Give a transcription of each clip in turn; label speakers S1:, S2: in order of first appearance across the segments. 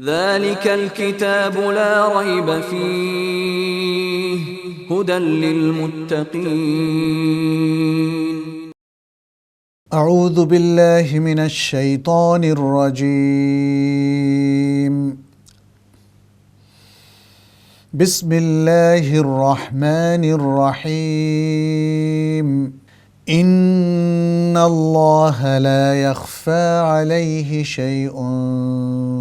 S1: ذلك الكتاب لا ريب فيه هدى للمتقين.
S2: أعوذ بالله من الشيطان الرجيم. بسم الله الرحمن الرحيم. إن الله لا يخفى عليه شيء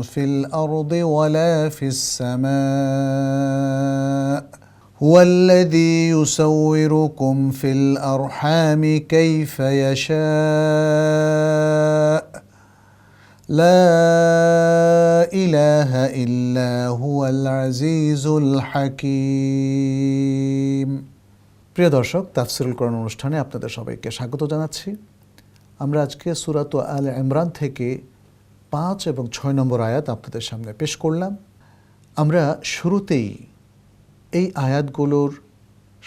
S2: في الأرض ولا في السماء هو الذي يصوركم في الأرحام كيف يشاء لا إله إلا هو العزيز الحكيم প্রিয় দর্শক, তাফসিরুল কোরআন অনুষ্ঠানে আপনাদের সবাইকে স্বাগত জানাচ্ছি। আমরা আজকে সুরাত আল ইমরান থেকে পাঁচ এবং ছয় নম্বর আয়াত আপনাদের সামনে পেশ করলাম। আমরা শুরুতেই এই আয়াতগুলোর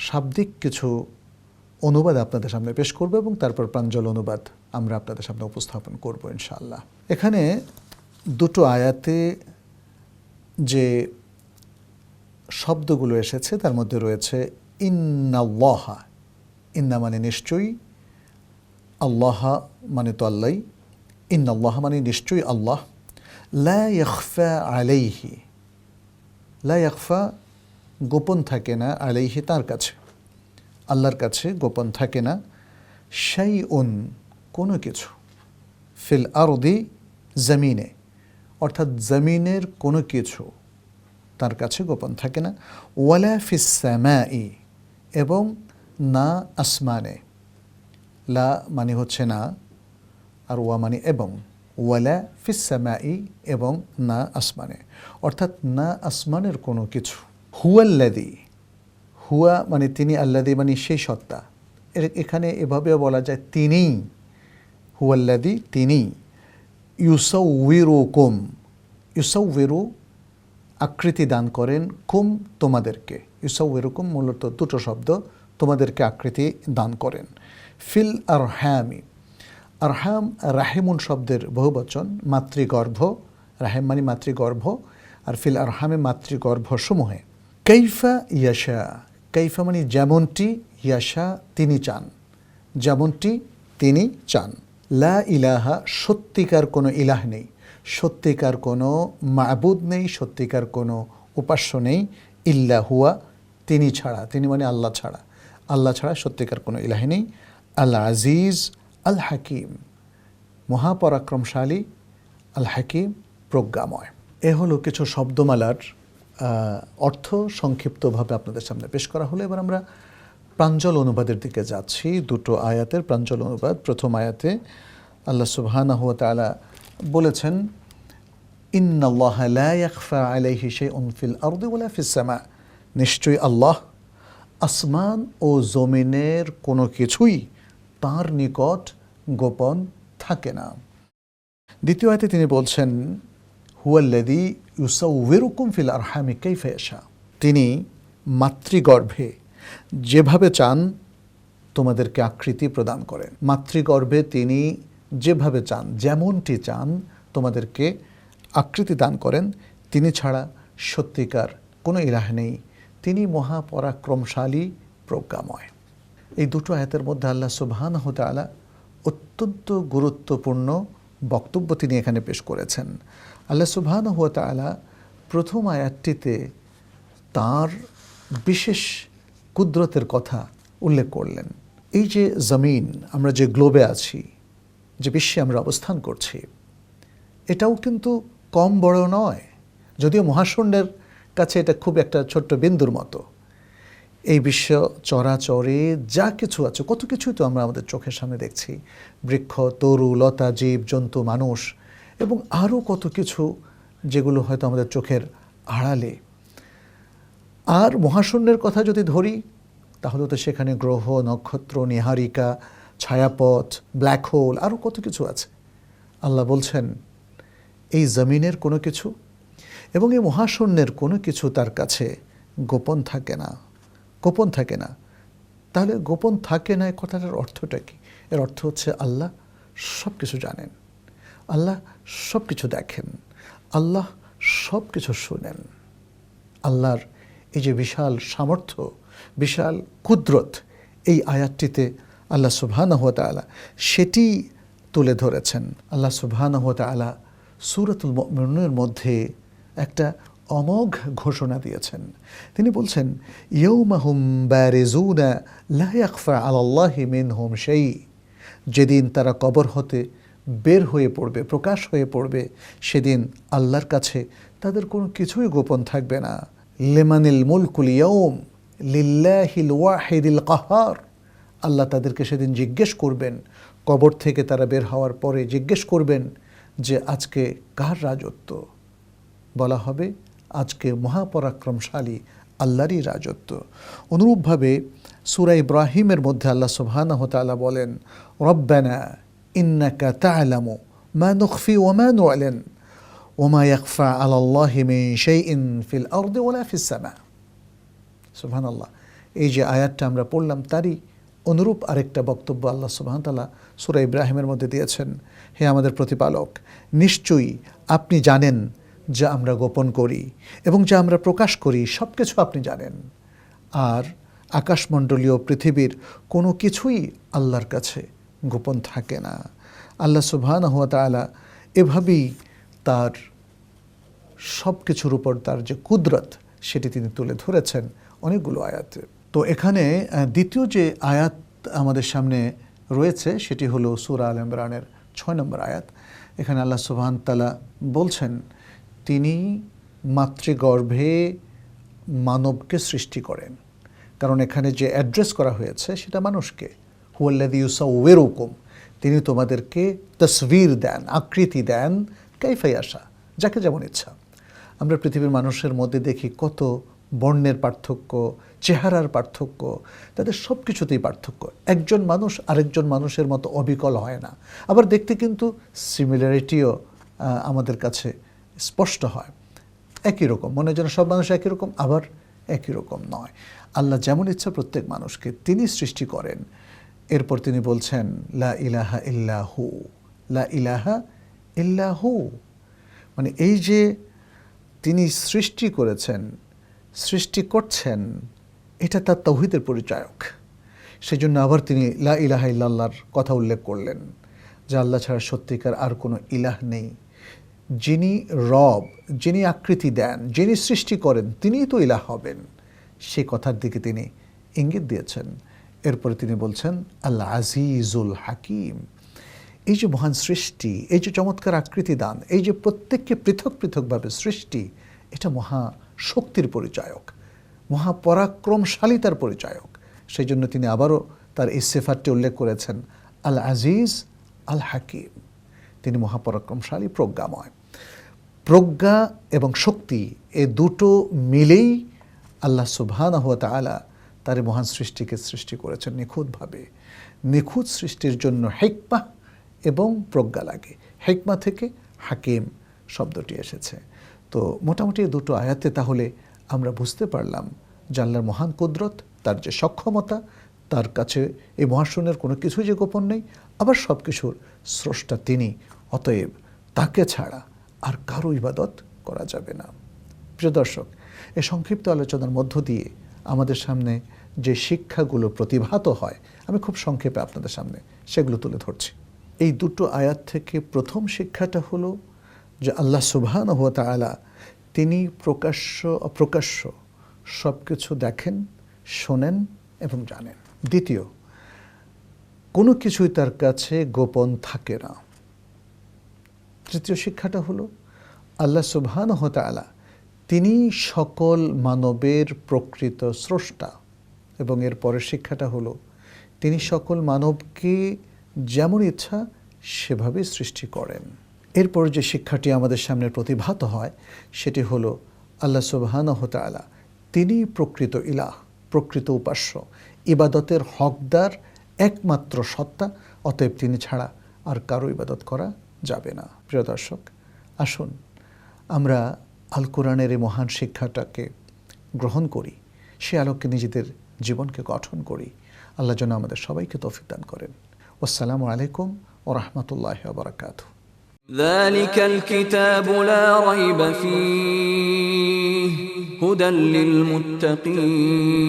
S2: শাব্দিক কিছু অনুবাদ আপনাদের সামনে পেশ করব এবং তারপর প্রাঞ্জল অনুবাদ আমরা আপনাদের সামনে উপস্থাপন করব ইনশাআল্লাহ। এখানে দুটো আয়াতে যে শব্দগুলো এসেছে, তার মধ্যে রয়েছে ইন্নাল্লাহা। ইন্না মানে নিশ্চয়ই, আল্লাহ মানে তো আল্লাহ, ইন্নাল্লাহ মানে নিশ্চয়ই আল্লাহ। লা আলাইহি, লা গোপন থাকে না আলাইহি তার কাছে, আল্লাহর কাছে গোপন থাকে না শাই উন কোনো কিছু। ফিল আরদি জমিনে, অর্থাৎ জমিনের কোনো কিছু তার কাছে গোপন থাকে না। ওয়ালা ফিসামাই এবং না আসমানে। লা মানে হচ্ছে না, আর ওয়া মানে এবং। ওয়ালা ফিসামাই এবং না আসমানে। অর্থাৎ না আসমানের কোনো কিছু। হুয়াল্লাদি হুয়া মানে তিনি আল্লাদি মানে সেই সত্তা। এখানে এভাবেও বলা যায় তিনিই হুয়াল্লাদি তিনি। ইউসৌবিরু কুম ইউসৌবিরু আকৃতি দান করেন কুম তোমাদেরকে। ইউসৌবিরুকুম মূলত দুটো শব্দ তোমাদেরকে আকৃতি দান করেন। ফিল আর হ্যামি। আরহাম রাহিমুন শব্দের বহুবচন, মাতৃগর্ভ। রাহেম মানে মাতৃগর্ভ। আর ফিল আর আরহামে মাতৃগর্ভ সমূহে কৈফা ইয়াশা। কৈফা মানে যেমনটি ইয়াশা তিনি চান। যেমনটি তিনি চান। লা ইলাহা, সত্যিকার কোনো ইলাহ নেই। সত্যিকার কোনো মাবুদ নেই, সত্যিকার কোনো উপাস্য নেই। ইল্লা হুয়া তিনি ছাড়া, তিনি মানে আল্লাহ ছাড়া। আল্লাহ ছাড়া সত্যিকার কোনো ইলাহ নেই। আল আজিজ আল হাকিম মহাপরাক্রমশালী আল হাকিম প্রজ্ঞাময়। এ হলো কিছু শব্দমালার অর্থ সংক্ষিপ্তভাবে আপনাদের সামনে পেশ করা হলো। এবার আমরা প্রাঞ্জল অনুবাদের দিকে যাচ্ছি। দুটো আয়াতের প্রাঞ্জল অনুবাদ। প্রথম আয়াতে আল্লাহ সুবহানাহু তাআলা বলেছেন, ইন্নাল্লাহ লা ইয়াখফা আলাইহি শাইউন ফিল আরদি ওয়ালা ফিস নিশ্চয়ই আল্লাহ আসমান ও জমিনের কোনো কিছুই তার নিকট গোপন থাকে না। দ্বিতীয় আয়তে তিনি বলছেন হুয়াল্লাদি ইউসাউবিরুকুম ফিল আরহামি কাইফা ইয়াশা। তিনি মাতৃগর্ভে যেভাবে চান তোমাদেরকে আকৃতি প্রদান করেন। মাতৃগর্ভে তিনি যেভাবে চান, যেমনটি চান তোমাদেরকে আকৃতি দান করেন, তিনি ছাড়া সত্যিকার কোনো ইলাহ নেই। তিনি মহাপরাক্রমশালী, প্রজ্ঞাময়। এই দুটো আয়াতের মধ্যে আল্লাহ সুবহানাহু তাআলা অত্যন্ত গুরুত্বপূর্ণ বক্তব্য তিনি এখানে পেশ করেছেন। আল্লাহ সুবহানাহু তাআলা প্রথম আয়াতটিতে তার বিশেষ কুদরতের কথা উল্লেখ করলেন। এই যে জমিন, আমরা যে গ্লোবে আছি, যে বিশ্বে আমরা অবস্থান করছি, এটাও কিন্তু কম বড় নয়, যদিও মহাশূন্যের কাছে এটা খুব একটা ছোট্ট বিন্দুর মতো। এই বিশ্ব চরাচরে যা কিছু আছে, কত কিছুই তো আমরা আমাদের চোখের সামনে দেখছি। বৃক্ষ, তরু, লতা, জীব, জন্তু, মানুষ এবং আরও কত কিছু যেগুলো হয়তো আমাদের চোখের আড়ালে। আর মহাশূন্যের কথা যদি ধরি, তাহলে তো সেখানে গ্রহ, নক্ষত্র, নিহারিকা, ছায়াপথ, ব্ল্যাক হোল, আরও কত কিছু আছে। আল্লাহ বলছেন, এই জমিনের কোনো কিছু এবং এই মহাশূন্যের কোনো কিছু তার কাছে গোপন থাকে না। গোপন থাকে না। তাহলে গোপন থাকে না এই কথাটার অর্থটা কি? এর অর্থ হচ্ছে আল্লাহ সব কিছু জানেন। আল্লাহ সব কিছু দেখেন। আল্লাহ সব কিছু শুনেন। আল্লাহর এই যে বিশাল সামর্থ্য, বিশাল কুদরত এই আয়াতটিতে আল্লাহ সুবহানাহু ওয়া তাআলা সেটি তুলে ধরেছেন। আল্লাহ সুবহানাহু ওয়া তাআলা সূরাতুল মুমিনুনের মধ্যে একটা অমোঘ ঘোষণা দিয়েছেন। তিনি বলছেন যেদিন তারা কবর হতে বের হয়ে পড়বে, প্রকাশ হয়ে পড়বে, সেদিন আল্লাহর কাছে তাদের কোনো কিছুই গোপন থাকবে না। লেমানিল মুলকুল ইয়ৌম লিল্লাহিল ওয়াহিদিল কাহার। আল্লাহ তাদেরকে সেদিন জিজ্ঞেস করবেন, কবর থেকে তারা বের হওয়ার পরে জিজ্ঞেস করবেন যে, আজকে কার রাজত্ব? বলা হবে, আজকে মহাপরাক্রমশালী আল্লাহরই রাজত্ব। অনুরূপভাবে সুরা ইব্রাহিমের মধ্যে আল্লাহ সুবহানাহু ওয়া তাআলা বলেন, রব্বানা ইন্নাকা তা'লামু মা নুখফি ওয়া মা নু'লিন ওয়া মা ইয়াখফা আলাল্লাহি মিন শাইইন ফিল আরদি ওয়ালা ফিস সামা। সুবহানাল্লাহ, এই যে আয়াতটা আমরা পড়লাম তারই অনুরূপ আরেকটা বক্তব্য আল্লাহ সুবহান তাআলা সূরা ইব্রাহিমের মধ্যে দিয়েছেন। হে আমাদের প্রতিপালক, নিশ্চয়ই আপনি জানেন যা আমরা গোপন করি এবং যা আমরা প্রকাশ করি সব কিছু আপনি জানেন। আর আকাশমণ্ডলীয় পৃথিবীর কোনো কিছুই আল্লাহর কাছে গোপন থাকে না। আল্লাহ সুবহানাহু ওয়া তাআলা এভাবেই তার সব কিছুর উপর তার যে কুদরত, সেটি তিনি তুলে ধরেছেন অনেকগুলো আয়াতে। তো এখানে দ্বিতীয় যে আয়াত আমাদের সামনে রয়েছে, সেটি হলো সুরা আল ইমরানের ছয় নম্বর আয়াত। এখানে আল্লাহ সুবহান তালা বলছেন তিনি মাতৃগর্ভে মানবকে সৃষ্টি করেন। কারণ এখানে যে অ্যাড্রেস করা হয়েছে সেটা মানুষকে। হুয়াল্লাদি ইউসাউবেরুকুম তিনি তোমাদেরকে তসবির দেন, আকৃতি দেন কাইফাই আসা যাকে যেমন ইচ্ছা। আমরা পৃথিবীর মানুষের মধ্যে দেখি কত বর্ণের পার্থক্য, চেহারার পার্থক্য, তাদের সব কিছুতেই পার্থক্য। একজন মানুষ আরেকজন মানুষের মতো অবিকল হয় না। আবার দেখতে কিন্তু সিমিলারিটিও আমাদের কাছে স্পষ্ট হয়। একই রকম, মনে যেন সব মানুষ একই রকম, আবার একই রকম নয়। আল্লাহ যেমন ইচ্ছা প্রত্যেক মানুষকে তিনি সৃষ্টি করেন। এরপর তিনি বলছেন, লা ইলাহা ইল্লাহু লা ইলাহা ইল্লাহু মানে এই যে তিনি সৃষ্টি করেছেন, সৃষ্টি করছেন, এটা তার তৌহিদের পরিচায়ক। সেই জন্য আবার তিনি লা ইলাহা ইল্লাল্লাহর কথা উল্লেখ করলেন, যে আল্লাহ ছাড়া সত্যিকার আর কোনো ইলাহ নেই। যিনি রব, যিনি আকৃতি দেন, যিনি সৃষ্টি করেন, তিনিই তো ইলাহ হবেন। সে কথার দিকে তিনি ইঙ্গিত দিয়েছেন। এরপরে তিনি বলছেন আল্লাহ আজিজুল হাকিম। এই যে মহান সৃষ্টি, এই যে চমৎকার আকৃতি দান, এই যে প্রত্যেককে পৃথক পৃথকভাবে সৃষ্টি, এটা মহা শক্তির পরিচায়ক মহাপরাক্রমশালিতার পরিচায়ক। সেই জন্য তিনি আবারও তার এই সেফারটি উল্লেখ করেছেন আল আজিজ আল হাকিম তিনি মহাপরাক্রমশালী, প্রজ্ঞাময়। প্রজ্ঞা এবং শক্তি এ দুটো মিলেই আল্লাহ সুবহানাহু ওয়া তাআলা তার মহান সৃষ্টিকে সৃষ্টি করেছেন নিখুঁতভাবে। নিখুঁত সৃষ্টির জন্য হেকমা এবং প্রজ্ঞা লাগে। হেকমা থেকে হাকিম শব্দটি এসেছে। তো মোটামুটি দুটো আয়াতে তাহলে আমরা বুঝতে পারলাম জানলার মহান কুদরত, তার যে সক্ষমতা, তার কাছে এই মহাশূন্যের কোনো কিছুই যে গোপন নেই, আবার সব কিছুর স্রষ্টা তিনি অতএব তাকে ছাড়া আর কারও ইবাদত করা যাবে না। প্রিয় দর্শক, এ সংক্ষিপ্ত আলোচনার মধ্য দিয়ে আমাদের সামনে যে শিক্ষাগুলো প্রতিভাত হয়, আমি খুব সংক্ষেপে আপনাদের সামনে সেগুলো তুলে ধরছি। এই দুটো আয়াত থেকে প্রথম শিক্ষাটা হলো যে আল্লাহ সুবহান হুয়া তাআলা তিনি প্রকাশ্য, অপ্রকাশ্য সব কিছু দেখেন, শোনেন এবং জানেন। দ্বিতীয়, কোনো কিছুই তার কাছে গোপন থাকে না। তৃতীয় শিক্ষাটা হলো আল্লাহ সুবহান তাআলা তিনি সকল মানবের প্রকৃত স্রষ্টা এবং এর পরের শিক্ষাটা হলো তিনি সকল মানবকে যেমন ইচ্ছা সেভাবে সৃষ্টি করেন। এরপর যে শিক্ষাটি আমাদের সামনে প্রতিভাত হয় সেটি হলো আল্লাহ সুবহান তাআলা তিনি প্রকৃত ইলাহ, প্রকৃত উপাস্য, ইবাদতের হকদার একমাত্র সত্তা, অতএব তিনি ছাড়া আর কারও ইবাদত করা যাবে না প্রিয় দর্শক আসুন আমরা আল কোরআনের এই মহান শিক্ষাটাকে গ্রহণ করি সে আলোকে নিজেদের জীবনকে গঠন করি আল্লাহ যেন আমাদের সবাইকে তৌফিক দান করেন আসসালামু আলাইকুম ও রহমতুল্লাহ বারাকাতু
S1: ذلك الكتاب لا ريب فيه هدى للمتقين